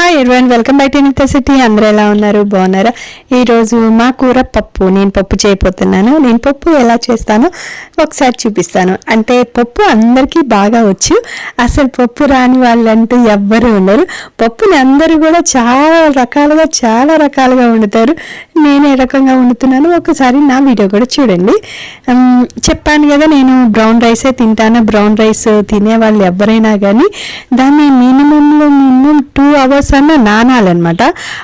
Hi everyone welcome back to city అందరూ ఎలా ఉన్నారు? బాగున్నారా? ఈరోజు మా కూర పప్పు. నేను పప్పు చేయబోతున్నాను. నేను పప్పు ఎలా చేస్తానో ఒకసారి చూపిస్తాను. అంటే పప్పు అందరికీ బాగా వచ్చు. అసలు పప్పు రాని వాళ్ళంటూ ఎవ్వరు ఉండరు. పప్పుని అందరూ కూడా చాలా రకాలుగా చాలా రకాలుగా వండుతారు. నేను ఏ రకంగా వండుతున్నాను ఒకసారి నా వీడియో కూడా చూడండి. చెప్పాను కదా నేను బ్రౌన్ రైసే తింటాను. బ్రౌన్ రైస్ తినే వాళ్ళు ఎవరైనా కానీ దాన్ని మినిమంలో మినిమం టూ అవర్స్ సన్న నానాలన్నమాట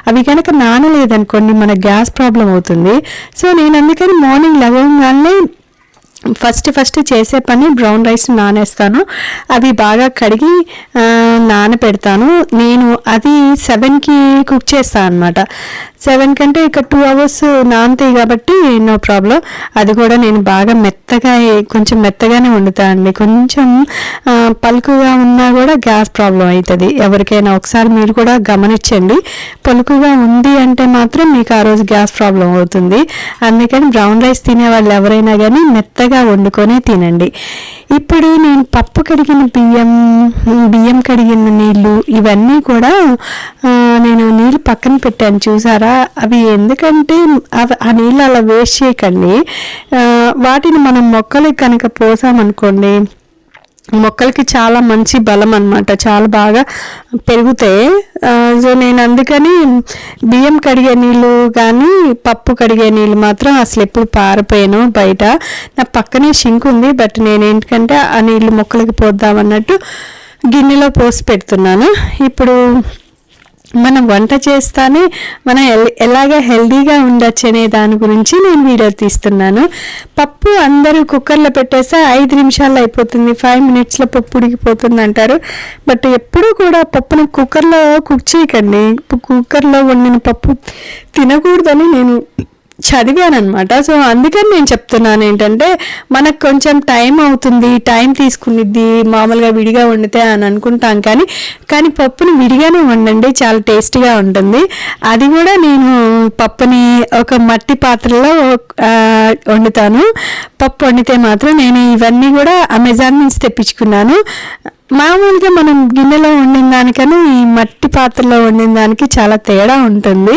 అవి కనుక నానలేదనుకోండి మన గ్యాస్ ప్రాబ్లం అవుతుంది. సో నేను అందుకని మార్నింగ్ లెవెన్గానే ఫస్ట్ ఫస్ట్ చేసే పని బ్రౌన్ రైస్ నానేస్తాను. అవి బాగా కడిగి నానపెడతాను. నేను అది సెవెన్కి కుక్ చేస్తాను అనమాట సెవెన్ కంటే ఇక టూ అవర్స్ నానతాయి కాబట్టి నో ప్రాబ్లం. అది కూడా నేను బాగా మెత్తగా కొంచెం మెత్తగానే వండుతాను అండి. కొంచెం పలుకుగా ఉన్నా కూడా గ్యాస్ ప్రాబ్లం అవుతుంది ఎవరికైనా ఒకసారి మీరు కూడా గమనించండి. పలుకుగా ఉంది అంటే మాత్రం మీకు ఆ రోజు గ్యాస్ ప్రాబ్లం అవుతుంది. అందుకని బ్రౌన్ రైస్ తినే వాళ్ళు ఎవరైనా కానీ మెత్తగా వండుకొని తినండి. ఇప్పుడు నేను పప్పు కడిగిన బియ్యం బియ్యం కడిగిన నీళ్ళు ఇవన్నీ కూడా నేను నీళ్ళు పక్కన పెట్టాను. చూసారా? అవి ఎందుకంటే అవి ఆ నీళ్ళు అలా వేస్ట్ చేయకండి. వాటిని మనం మొక్కలకి కనుక పోసామనుకోండి మొక్కలకి చాలా మంచి బలం అన్నమాట. చాలా బాగా పెరుగుతాయి. సో నేను అందుకని బియ్యం కడిగే నీళ్ళు కానీ పప్పు కడిగే నీళ్ళు మాత్రం అసలు ఎప్పుడు పారిపోయాను బయట. నా పక్కనే షింక్ ఉంది బట్ నేను ఏంటంటే ఆ నీళ్ళు మొక్కలకి పోద్దామన్నట్టు గిన్నెలో పోసి పెడుతున్నాను. ఇప్పుడు మనం వంట చేస్తానే మనం ఎలాగ హెల్దీగా ఉండొచ్చు అనే దాని గురించి నేను వీడియో తీస్తున్నాను. పప్పు అందరూ కుక్కర్లో పెట్టేస్తే ఐదు నిమిషాల్లో అయిపోతుంది ఫైవ్ మినిట్స్లో పప్పు ఉడికిపోతుంది అంటారు బట్ ఎప్పుడూ కూడా పప్పును కుక్కర్లో కుక్ చేయకండి. కుక్కర్లో వండిన పప్పు తినకూడదని నేను చదివాను అనమాట సో అందుకని నేను చెప్తున్నాను ఏంటంటే మనకు కొంచెం టైం అవుతుంది టైం తీసుకునిద్ది మామూలుగా విడిగా వండితే అని అనుకుంటాం కానీ కానీ పప్పుని విడిగానే వండండి చాలా టేస్టీగా ఉంటుంది. అది కూడా నేను పప్పుని ఒక మట్టి పాత్రలో వండుతాను. పప్పు వండితే మాత్రం నేను ఇవన్నీ కూడా అమెజాన్ నుంచి తెప్పించుకున్నాను. మామూలుగా మనం గిన్నెలో వండిన దానికన్నా ఈ మట్టి పాత్రలో వండిన దానికి చాలా తేడా ఉంటుంది.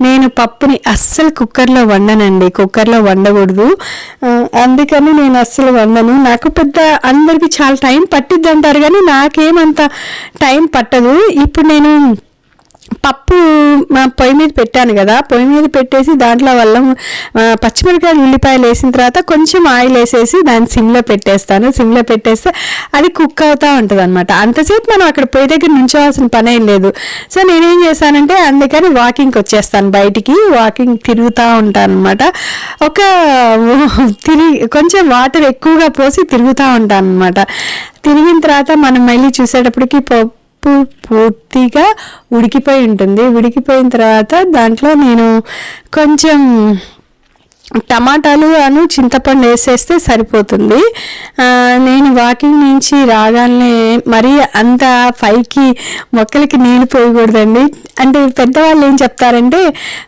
నేను పప్పుని అస్సలు కుక్కర్లో వండనండి. కుక్కర్లో వండకూడదు. అందుకని నేను అస్సలు వండను. నాకు పెద్ద అందరికీ చాలా టైం పట్టిద్ది అంటారు కానీ నాకేమంత టైం పట్టదు. ఇప్పుడు నేను పప్పు పొయ్యి మీద పెట్టాను కదా పొయ్యి మీద పెట్టేసి దాంట్లో వల్ల పచ్చిమిరపకాయలు ఉల్లిపాయలు వేసిన తర్వాత కొంచెం ఆయిల్ వేసేసి దాన్ని సిమ్లో పెట్టేస్తాను. సిమ్లో పెట్టేస్తే అది కుక్ అవుతూ ఉంటుంది అనమాట అంతసేపు మనం అక్కడ పొయ్యి దగ్గర నుంచోవాల్సిన పనే లేదు. సో నేనేం చేశానంటే అందుకని వాకింగ్కి వచ్చేస్తాను బయటికి. వాకింగ్ తిరుగుతూ ఉంటాను అనమాట ఒక తిరిగి కొంచెం వాటర్ ఎక్కువగా పోసి తిరుగుతూ ఉంటాను అనమాట తిరిగిన తర్వాత మనం మళ్ళీ చూసేటప్పటికి పూర్తిగా ఉడికిపోయి ఉంటుంది. ఉడికిపోయిన తర్వాత దాంట్లో నేను కొంచెం టమాటాలు అను చింతపండు వేసేస్తే సరిపోతుంది. ఆ, నేను వాకింగ్ నుంచి రాగానే మరీ అంత పైకి మొక్కలకి నీళ్ళు పోయకూడదండి. అంటే పెద్దవాళ్ళు ఏం చెప్తారంటే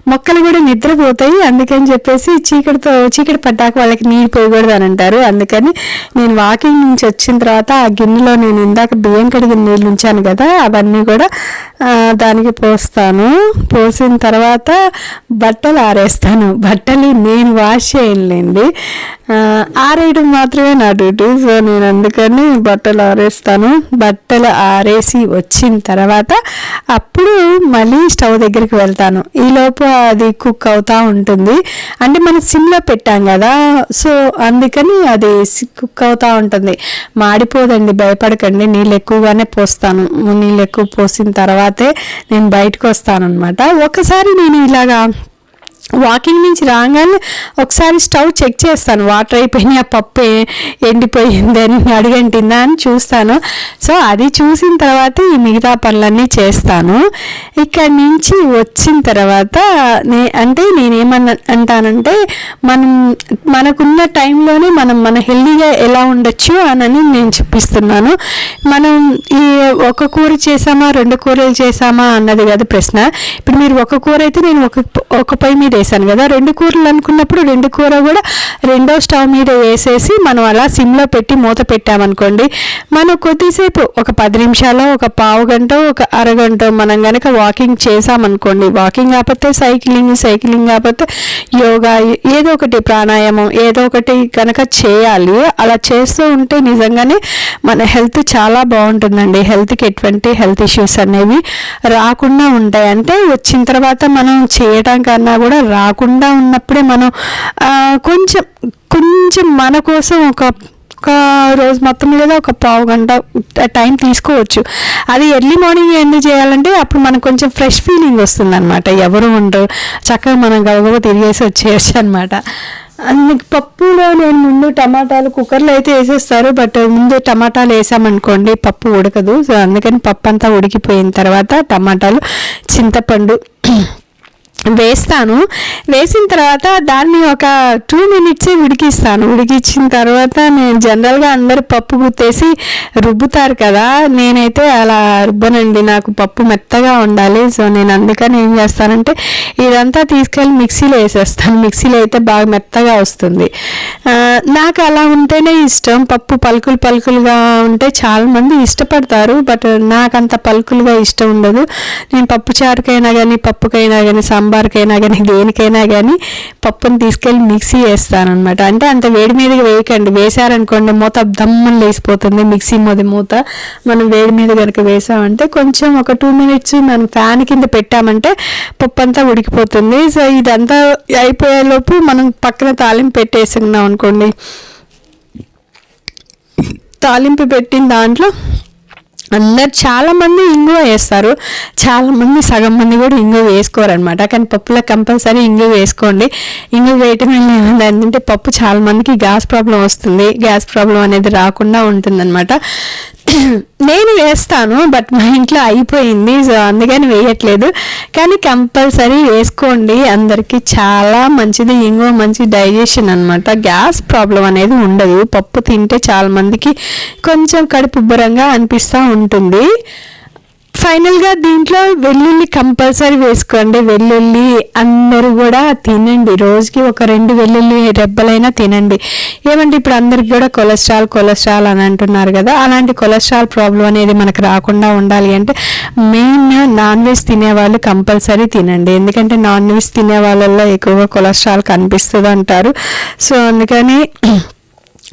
మొక్కలు కూడా నిద్రపోతాయి అందుకని చెప్పేసి చీకటితో చీకటి పడ్డాక వాళ్ళకి నీళ్ళు పోయకూడదు అని అంటారు. అందుకని నేను వాకింగ్ నుంచి వచ్చిన తర్వాత ఆ గిన్నెలో నేను ఇందాక బియ్యం కడిగిన నీళ్ళు ఉంచాను కదా అవన్నీ కూడా దానికి పోస్తాను. పోసిన తర్వాత బట్టలు ఆరేస్తాను. బట్టలు నేను వాష్ చేయలేండి ఆరేయడం మాత్రమే నా డ్యూటీ. సో నేను అందుకని బట్టలు ఆరేస్తాను. బట్టలు ఆరేసి వచ్చిన తర్వాత అప్పుడు మళ్ళీ స్టవ్ దగ్గరికి వెళ్తాను. ఈలోపు అది కుక్ అవుతూ ఉంటుంది. అంటే మనం సిమ్లో పెట్టాం కదా. సో అందుకని అది కుక్ అవుతూ ఉంటుంది. మాడిపోదండి భయపడకండి. నీళ్ళు ఎక్కువగానే పోస్తాను. నీళ్ళు ఎక్కువ పోసిన తర్వాతే నేను బయటకు వస్తాను అనమాట ఒకసారి నేను ఇలాగా వాకింగ్ నుంచి రాగానే ఒకసారి స్టవ్ చెక్ చేస్తాను. వాటర్ అయిపోయినాయి ఆ పప్పు ఎండిపోయిందని అడిగంటిందా అని చూస్తాను. సో అది చూసిన తర్వాత ఈ మిగతా పనులన్నీ చేస్తాను. ఇక్కడ నుంచి వచ్చిన తర్వాత నే అంటే నేనేమన్నా అంటానంటే మనం మనకున్న టైంలోనే మనం మన హెల్దీగా ఎలా ఉండొచ్చు అని నేను చూపిస్తున్నాను. మనం ఈ ఒక కూర చేసామా రెండు కూరలు చేసామా అన్నది కదా ప్రశ్న. ఇప్పుడు మీరు ఒక కూర అయితే నేను ఒక ఒక పొయ్యి మీద మీద వేసాను కదా. రెండు కూరలు అనుకున్నప్పుడు రెండు కూర కూడా రెండో స్టవ్ మీద వేసేసి మనం అలా సిమ్లో పెట్టి మూత పెట్టామనుకోండి మనం కొద్దిసేపు ఒక పది నిమిషాలు ఒక పావు గంట ఒక అరగంట మనం కనుక వాకింగ్ చేసామనుకోండి వాకింగ్ కాకపోతే సైక్లింగ్ సైక్లింగ్ కాకపోతే యోగా ఏదో ఒకటి ప్రాణాయామం ఏదో ఒకటి కనుక చేయాలి. అలా చేస్తూ ఉంటే నిజంగానే మన హెల్త్ చాలా బాగుంటుందండి. హెల్త్కి ఎటువంటి హెల్త్ ఇష్యూస్ అనేవి రాకుండా ఉంటాయి. అంటే వచ్చిన తర్వాత మనం చేయటం కన్నా కూడా రాకుండా ఉన్నప్పుడే మనం కొంచెం కొంచెం మన కోసం ఒక ఒక రోజు మొత్తం లేదా ఒక పావు గంట టైం తీసుకోవచ్చు. అది ఎర్లీ మార్నింగ్ ఎందుకు చేయాలంటే అప్పుడు మనకు కొంచెం ఫ్రెష్ ఫీలింగ్ వస్తుంది అనమాట ఎవరు ఉండరు. చక్కగా మనం గబగబా తిరిగేసి వచ్చేయచ్చు అనమాట అందుకు పప్పులో నేను ముందు టమాటాలు కుక్కర్లో అయితే వేసేస్తారు. బట్ ముందు టమాటాలు వేసామనుకోండి పప్పు ఉడకదు. సో అందుకని పప్పు అంతా ఉడికిపోయిన తర్వాత టమాటాలు చింతపండు వేస్తాను. వేసిన తర్వాత దాన్ని ఒక టూ మినిట్స్ ఉడికిస్తాను. ఉడికించిన తర్వాత నేను జనరల్గా అందరూ పప్పు గుత్తేసి రుబ్బుతారు కదా నేనైతే అలా రుబ్బనండి. నాకు పప్పు మెత్తగా ఉండాలి. సో నేను అందుకని ఏం చేస్తానంటే ఇదంతా తీసుకెళ్ళి మిక్సీలో వేసేస్తాను. మిక్సీలో అయితే బాగా మెత్తగా వస్తుంది. నాకు అలా ఉంటేనే ఇష్టం. పప్పు పలుకులు పలుకులుగా ఉంటే చాలామంది ఇష్టపడతారు. బట్ నాకు అంత పలుకులుగా ఇష్టం ఉండదు. నేను పప్పు చారుకైనా కానీ పప్పుకైనా కానీ సాంబార్కైనా కానీ దేనికైనా కానీ పప్పుని తీసుకెళ్ళి మిక్సీ వేస్తాను అనమాట అంటే అంత వేడి మీదకి వేయకండి. వేసారనుకోండి మూత దమ్మని లేసిపోతుంది మిక్సీ మొదటి మూత. మనం వేడి మీద కనుక వేసామంటే కొంచెం ఒక టూ మినిట్స్ మనం ఫ్యాన్ కింద పెట్టామంటే పప్పు అంతా ఉడికిపోతుంది. సో ఇదంతా అయిపోయేలోపు మనం పక్కన తాలింపు పెట్టేసుకున్నాం అనుకోండి తాలింపు పెట్టిన దాంట్లో అందరు చాలామంది ఇంగువ వేస్తారు. చాలామంది సగం మంది కూడా ఇంగువ వేసుకోరు అనమాట కానీ పప్పులో కంపల్సరీ ఇంగువ వేసుకోండి. ఇంగువ వేయటం వల్ల ఏమైంది అంటే పప్పు చాలా మందికి గ్యాస్ ప్రాబ్లం వస్తుంది. గ్యాస్ ప్రాబ్లం అనేది రాకుండా ఉంటుందన్నమాట. నేను వేస్తాను బట్ మా ఇంట్లో అయిపోయింది సో అందుకని వేయట్లేదు. కానీ కంపల్సరీ వేసుకోండి. అందరికీ చాలా మంచిది ఇంకో మంచి డైజెషన్ అనమాట గ్యాస్ ప్రాబ్లం అనేది ఉండదు. పప్పు తింటే చాలామందికి కొంచెం కడుపు ఉబ్బరంగా అనిపిస్తూ ఉంటుంది. ఫైనల్గా దీంట్లో వెల్లుల్లి కంపల్సరీ వేసుకోండి. వెల్లుల్లి అందరూ కూడా తినండి. రోజుకి ఒక రెండు వెల్లుల్లి రెబ్బలైనా తినండి. ఏమంటే ఇప్పుడు అందరికి కూడా కొలెస్ట్రాల్ కొలెస్ట్రాల్ అని అంటున్నారు కదా అలాంటి కొలెస్ట్రాల్ ప్రాబ్లం అనేది మనకు రాకుండా ఉండాలి అంటే మెయిన్ నాన్ వెజ్ తినేవాళ్ళు కంపల్సరీ తినండి. ఎందుకంటే నాన్ వెజ్ తినే వాళ్ళల్లో ఎక్కువగా కొలెస్ట్రాల్ కనిపిస్తుంది అంటారు సో అందుకని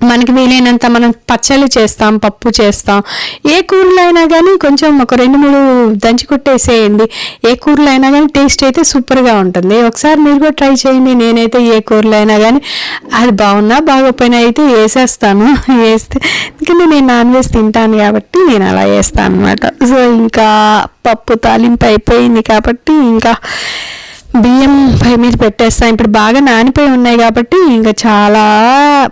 మనకి వీలైనంత మనం పచ్చళ్ళు చేస్తాం పప్పు చేస్తాం. ఏ కూరలో అయినా కానీ కొంచెం ఒక రెండు మూడు దంచి కొట్టేసేయండి. ఏ కూరలో అయినా కానీ టేస్ట్ అయితే సూపర్గా ఉంటుంది. ఒకసారి మీరు కూడా ట్రై చేయండి. నేనైతే ఏ కూరలో అయినా కానీ అది బాగున్నా బాగోపోయినా అయితే వేసేస్తాను. వేస్తే ఎందుకంటే నేను నాన్ వెజ్ తింటాను కాబట్టి నేను అలా వేస్తాను అనమాట సో ఇంకా పప్పు తాలింపు అయిపోయింది కాబట్టి ఇంకా బియ్యం పై మీద పెట్టేస్తాను ఇప్పుడు బాగా నానిపోయి ఉన్నాయి కాబట్టి ఇంకా చాలా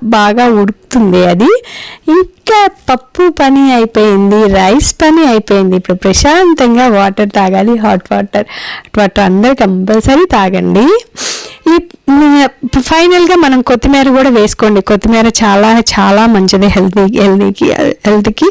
బాగా ఉడుకుతుంది అది. ఇంకా పప్పు పని అయిపోయింది రైస్ పని అయిపోయింది. ఇప్పుడు ప్రశాంతంగా వాటర్ తాగాలి హాట్ వాటర్ హాట్ వాటర్ అందరు కంపల్సరీ తాగండి. ఈ ఫైనల్గా మనం కొత్తిమీర కూడా వేసుకోండి. కొత్తిమీర చాలా చాలా మంచిది హెల్తీ హెల్తీకి హెల్త్కి.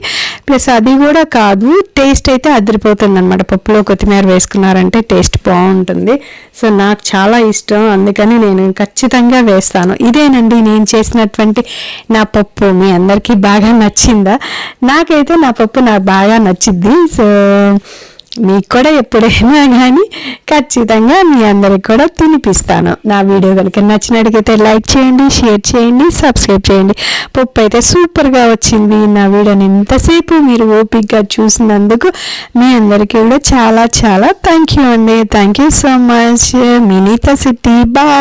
ప్లస్ అది కూడా కాదు టేస్ట్ అయితే అదిరిపోతుంది అనమాట పప్పులో కొత్తిమీర వేసుకున్నారంటే టేస్ట్ బాగుంటుంది. సో నాకు చాలా ఇష్టం. అందుకని నేను ఖచ్చితంగా వేస్తాను. ఇదేనండి నేను చేసినటువంటి నా పప్పు. మీ అందరికీ బాగా నచ్చిందా? నాకైతే నా పప్పు నాకు బాగా నచ్చింది సో మీకు కూడా ఎప్పుడైనా కానీ ఖచ్చితంగా మీ అందరికి కూడా తినిపిస్తాను. నా వీడియో కనుక నచ్చినట్టుగైతే లైక్ చేయండి షేర్ చేయండి సబ్స్క్రైబ్ చేయండి. పప్పు అయితే సూపర్గా వచ్చింది. నా వీడియోని ఇంతసేపు మీరు ఓపిక్గా చూసినందుకు మీ అందరికీ కూడా చాలా చాలా థ్యాంక్ యూ అండి. Thank you so much Mineetha city. Bye